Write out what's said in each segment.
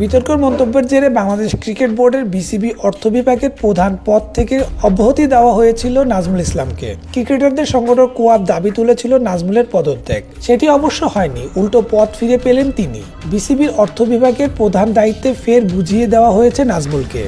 বিতর্কের মন্তব্যের জেরে বাংলাদেশ ক্রিকেট বোর্ডের বিসিবি অর্থ বিভাগের প্রধান পদ থেকে অব্যাহতি দেওয়া হয়েছিল নাজমুল ইসলামকে। ক্রিকেটারদের সংগঠন কোয়াব দাবি তুলেছিল নাজমুলের পদত্যাগ। সেটি অবশ্য হয়নি, উল্টো পদ ফিরে পেলেন তিনি। বিসিবির অর্থ বিভাগের প্রধান দায়িত্বে ফের বুঝিয়ে দেওয়া হয়েছে নাজমুলকে।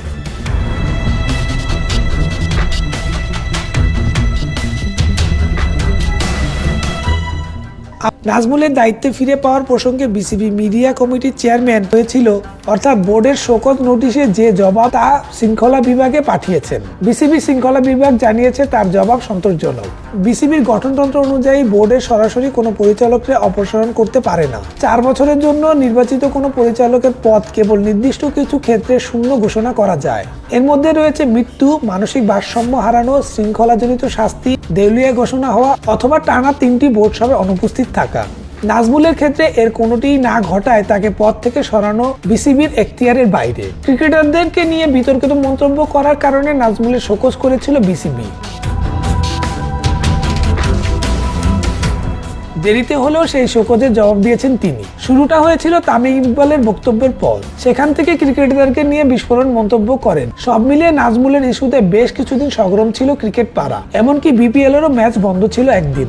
নাজমুলের দায়িত্বে ফিরে পাওয়ার প্রসঙ্গে বিসিবি মিডিয়া কমিটির চেয়ারম্যান হয়েছিল। অর্থাৎ বোর্ডের শোকজ নোটিশে যে জবাব তা শৃঙ্খলা বিভাগে পাঠিয়েছেন। বিসিবি শৃঙ্খলা বিভাগ জানিয়েছে তার জবাব সন্তোষজনক। বিসিবির গঠনতন্ত্র অনুযায়ী বোর্ডের সরাসরি কোনো পরিচালককে অপসারণ করতে পারে না। চার বছরের জন্য নির্বাচিত কোনো পরিচালকের পদ কেবল নির্দিষ্ট কিছু ক্ষেত্রে শূন্য ঘোষণা করা যায়। এর মধ্যে রয়েছে মৃত্যু, মানসিক ভারসাম্য হারানো, শৃঙ্খলাজনিত শাস্তি, দেউলিয়া ঘোষণা হওয়া অথবা টানা তিনটি বোর্ড সভায় অনুপস্থিত থাকা। নাজমুলের ক্ষেত্রে এর কোনোটিই না ঘটায় তাকে পদ থেকে সরানো বিসিবির এখতিয়ারের বাইরে। ক্রিকেটারদেরকে নিয়ে বিতর্কিত মন্তব্য করার কারণে নাজমুলের শোকজ করেছিল বিসিবি। দেরিতে হলেও সেই শোকজের জবাব দিয়েছেন তিনি। শুরুটা হয়েছিল তামিম ইকবালের বক্তব্যের পর। সেখান থেকে ক্রিকেটারদেরকে নিয়ে বিস্ফোরণ মন্তব্য করেন। সব মিলিয়ে নাজমুলের ইস্যুতে বেশ কিছুদিন সগরম ছিল ক্রিকেট পাড়া। এমনকি বিপিএল এরও ম্যাচ বন্ধ ছিল একদিন।